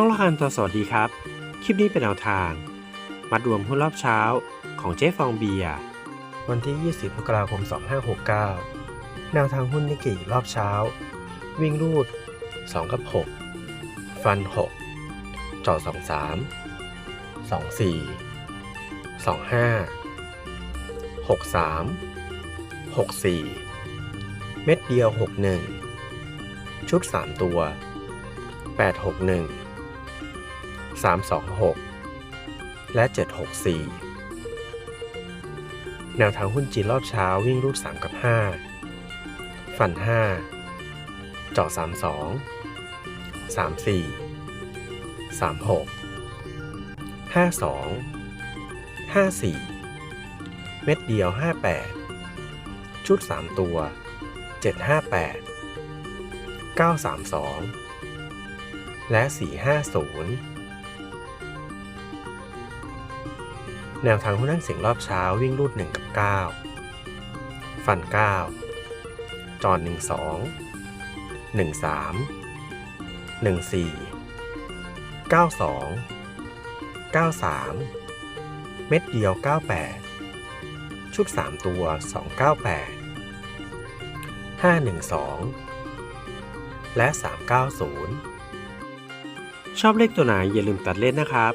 ช่องละคันตัวสวัสดีครับ คลิปนี้เป็นแนวทาง มัดรวมหุ้นรอบเช้าของเจ๊ฟองเบียร์วันที่ 20มกราคม 2569 แนวทางหุ้นนิกกิรอบเช้า วิ่งรูด 2 กับ 6 ฟัน 6จอด23 24 25 63 64 เม็ดเดียว 61 ชุด 3 ตัว861 326 และ 764 แนวทางหุ้นจีนรอบเช้าวิ่งรูด3 กับ 5 ฟัน 5จาะ32 34 36 52 54 เม็ดเดียว 58 ชุด 3 ตัว 758 932 และ 450 แนวทางหุ้นนั่งเสียงรอบเช้าวิ่งรูด 1 กับ 9 ฟัน 9 จอน 12 13 14 92 93 เม็ดเดียว 98 ชุด 3 ตัว 298 512 และ 390 ชอบเลขตัวไหนอย่าลืมตัดเล่นนะครับ